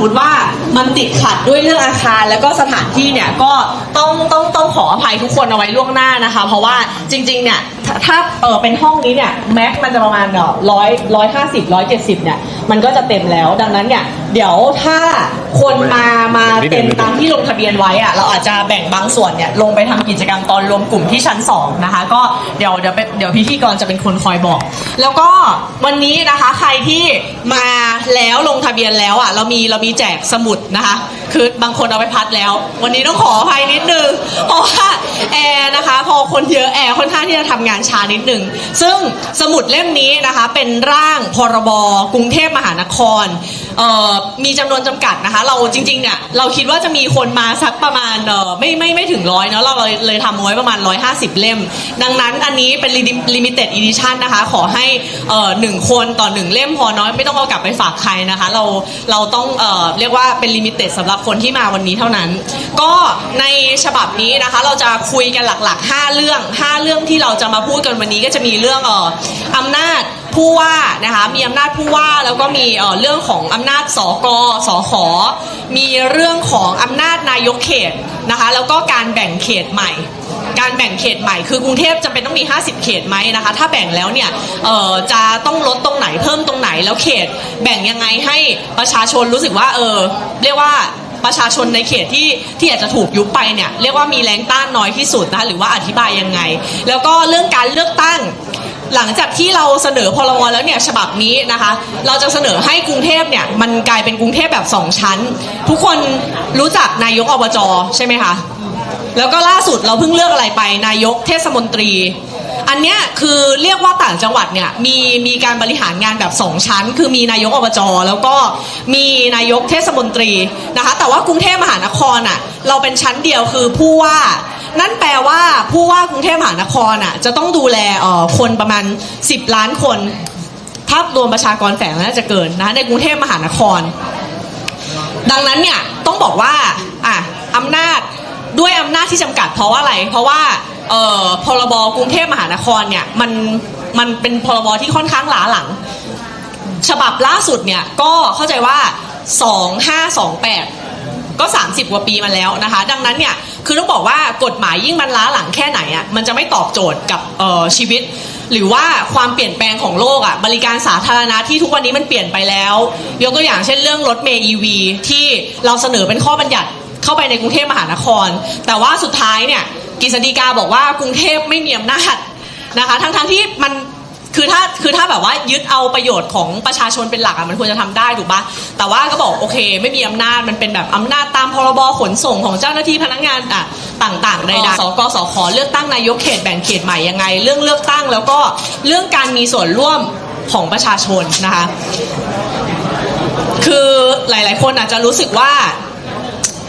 มติว่ามันติดขัดด้วยเรื่องอาคาร แล้วก็สถานที่เนี่ยก็ต้องต้องต้องขออภัยทุกคนเอาไว้ล่วงหน้านะคะ เพราะว่าจริงๆเนี่ยถ้าถ้าเออเป็นห้องนี้เนี่ยแม็กมันจะประมาณเนาะร้อยร้อยห้าสิบร้อยเจ็ดสิบเนี่ยมันก็จะเต็มแล้ว ดังนั้นเนี่ย เดี๋ยวถ้าคนมามาเต็มตามที่ลงทะเบียนไว้อะเราอาจจะแบ่งบางส่วนเนี่ยลงไปทำกิจกรรมตอนรวมกลุ่มที่ชั้นสองนะคะก็เดี๋ยวเดี๋ยวเป็นเดี๋ยวพิธีกรจะเป็นคนคอยบอก แล้วก็วันนี้นะคะใครที่มาแล้วลงทะเบียนแล้วอะเรามีเรามีแจกสมุดนะคะ คือบางคนเอาไปพัดแล้ว วันนี้ต้องขออภัยนิดนึงเพราะว่าแอร์นะคะ พอคนเยอะแอร์ค่อนข้างที่จะทำงานช้านิดนึงซึ่งสมุดเล่มนี้นะคะเป็นร่างพรบกรุงเทพมหานครเอ่อมีจำนวนจำกัดนะคะ เราจริงๆเนี่ยเราคิดว่าจะมีคนมาสักประมาณเออไม่ไม่ไม่ถึงร้อยเนาะเราเลยเลยทำไว้ประมาณ 150 เล่ม ดังนั้นอันนี้เป็นลิมิเต็ดอีดิชันนะคะ ขอให้เอ่อหนึ่งคนต่อหนึ่งเล่มพอน้อยไม่ต้องเอากลับไปฝากใครนะคะ เราเราต้องเอ่อเรียกว่าเป็นลิมิเต็ดสำหรับคนที่มาวันนี้เท่านั้น ก็ในฉบับนี้นะคะ เราจะคุยกันหลักๆ 5 เรื่อง 5 เรื่องที่เราจะมาพูดกันวันนี้ก็จะมีเรื่องเอ่ออำนาจ ผู้ว่านะคะมีอำนาจผู้ว่าแล้วก็มีเอ่อเรื่องของอำนาจสกสขมีเรื่องของอำนาจนายกเขตนะคะแล้วก็การแบ่งเขตใหม่ การแบ่งเขตใหม่ คือกรุงเทพจำเป็นต้องมี 50 เขตไหมนะคะถ้าแบ่งแล้วเนี่ยเอ่อจะต้องลดตรงไหนเพิ่มตรงไหนแล้วเขต แบ่งยังไงให้ประชาชนรู้สึกว่าเออเรียกว่าประชาชนในเขตที่ที่อาจจะถูกยุบไปเนี่ยเรียกว่ามีแรงต้านน้อยที่สุดนะคะหรือว่าอธิบายยังไง แล้วก็เรื่องการเลือกตั้ง หลังจากที่เราเสนอพรบแล้วเนี่ยฉบับนี้นะคะ เราจะเสนอให้กรุงเทพเนี่ยมันกลายเป็นกรุงเทพแบบสองชั้น ทุกคนรู้จักนายกอบจใช่ไหมคะแล้วก็ล่าสุดเราเพิ่งเลือกอะไรไปนายกเทศมนตรี อันเนี้ยคือเรียกว่าต่างจังหวัดเนี่ยมีมีการบริหารงานแบบสองชั้น คือมีนายกอบจแล้วก็มีนายกเทศมนตรีนะคะ แต่ว่ากรุงเทพมหานครอะเราเป็นชั้นเดียวคือผู้ว่า นั่นแปลว่าผู้ว่ากรุงเทพมหานครอะจะต้องดูแลเอ่อคนประมาณ 10 ล้านคนถ้ารวมประชากรแฝงน่าจะเกินนะในกรุงเทพมหานคร ดังนั้นเนี่ยต้องบอกว่าอะอำนาจด้วยอำนาจที่จำกัดเพราะว่าอะไร เพราะว่าเอ่อพรบกรุงเทพมหานครเนี่ยมันมันเป็นพรบที่ค่อนข้างล้าหลัง ฉบับล่าสุดเนี่ยก็เข้าใจว่า 2528 ก็ 30 กว่าปีมาแล้วนะคะ ดังนั้นเนี่ยคือต้องบอกว่ากฎหมายยิ่งมันล้าหลังแค่ไหนอะมันจะไม่ตอบโจทย์กับชีวิต หรือว่าความเปลี่ยนแปลงของโลกอะบริการสาธารณะที่ทุกวันนี้มันเปลี่ยนไปแล้ว ยกตัวอย่างเช่นเรื่องรถเมย์ EV ที่เราเสนอเป็นข้อบัญญัติเข้าไปในกรุงเทพมหานคร แต่ว่าสุดท้ายเนี่ยกฤษฎีกาบอกว่ากรุงเทพไม่มีอำนาจนะคะ ทั้งๆที่มัน คือถ้าคือถ้าแบบว่ายึดเอาประโยชน์ของประชาชนเป็นหลักอะมันควรจะทำได้ถูกปะแต่ว่าก็บอกโอเค ไม่มีอำนาจมันเป็นแบบอำนาจตามพรบขนส่งของเจ้าหน้าที่พนักงานอะต่างๆใดๆสกสขเลือกตั้งนายกเขตแบ่งเขตใหม่ยังไง เรื่องเลือกตั้งแล้วก็เรื่องการมีส่วนร่วมของประชาชนนะคะ คือหลาย ๆ คนอาจจะรู้สึกว่า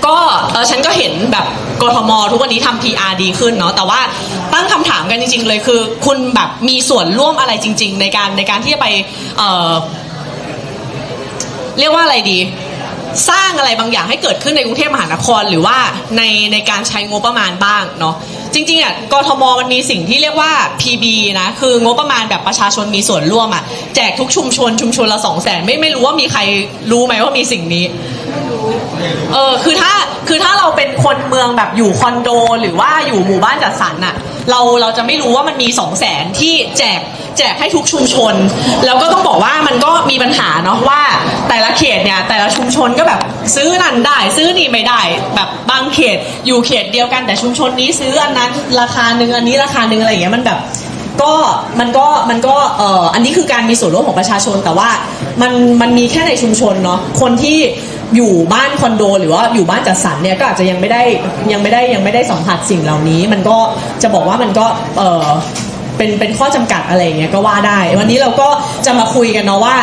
ก็เออฉันก็เห็นแบบกทมทุกวันนี้ทำ PR ดีขึ้นเนาะแต่ว่าตั้งคำถามกันจริง ๆ เลยคือ คุณแบบมีส่วนร่วมอะไรจริง ๆ ในการในการที่จะไปเออเรียกว่าอะไรดี สร้างอะไรบางอย่างให้เกิดขึ้นในกรุงเทพมหานครหรือว่าในในการใช้งบประมาณบ้างเนาะจริงๆอะกทมมันมีสิ่งที่เรียกว่า PB นะคืองบประมาณแบบประชาชนมีส่วนร่วมอะแจกทุกชุมชนชุมชนละสองแสนไม่ไม่รู้ว่ามีใครรู้ไหมว่ามีสิ่งนี้ เออคือถ้าคือถ้าเราเป็นคนเมืองแบบอยู่คอนโด หรือว่าอยู่หมู่บ้านจัดสรรน่ะเราเราจะไม่รู้ว่ามันมีสองแสนที่แจกแจกให้ทุกชุมชน แล้วก็ต้องบอกว่ามันก็มีปัญหาเนาะว่าแต่ละเขตเนี่ยแต่ละชุมชนก็แบบซื้อนั่นได้ ซื้อนี่ไม่ได้ แบบบางเขตอยู่เขตเดียวกันแต่ชุมชนนี้ซื้ออันนั้นราคาหนึ่งอันนี้ราคาหนึ่งอะไรอย่างเงี้ยมันแบบก็มันก็มันก็เอ่ออันนี้คือการมีส่วนร่วมของประชาชนแต่ว่ามันมันมีแค่ในชุมชนเนาะคนที่ อยู่บ้านคอนโด หรือว่าอยู่บ้านจัดสรรเนี่ยก็อาจจะยังไม่ได้ยังไม่ได้ยังไม่ได้สัมผัสสิ่งเหล่านี้ มันก็จะบอกว่ามันก็เออเป็นเป็นข้อจำกัดอะไรอย่างเงี้ยก็ว่าได้ วันนี้เราก็จะมาคุยกันเนาะว่า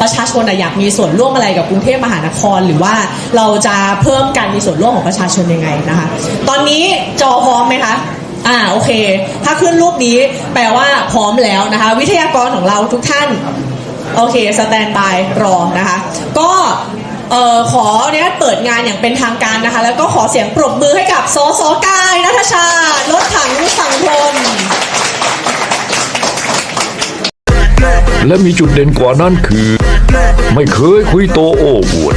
ประชาชนอยากมีส่วนร่วมอะไรกับกรุงเทพมหานคร หรือว่าเราจะเพิ่มการมีส่วนร่วมของประชาชนยังไงนะคะ ตอนนี้จอพร้อมไหมคะอ่าโอเค ถ้าขึ้นรูปนี้แปลว่าพร้อมแล้วนะคะ วิทยากรของเราทุกท่าน โอเค สแตนบายรอนะคะ ก็ เอ่อขอเนี่ยเปิดงานอย่างเป็นทางการนะคะ แล้วก็ขอเสียงปรบมือให้กับสสกายนัทชา รถถังสังพลและมีจุดเด่นกว่านั้นคือ ไม่เคยคุยโตโอ้อวด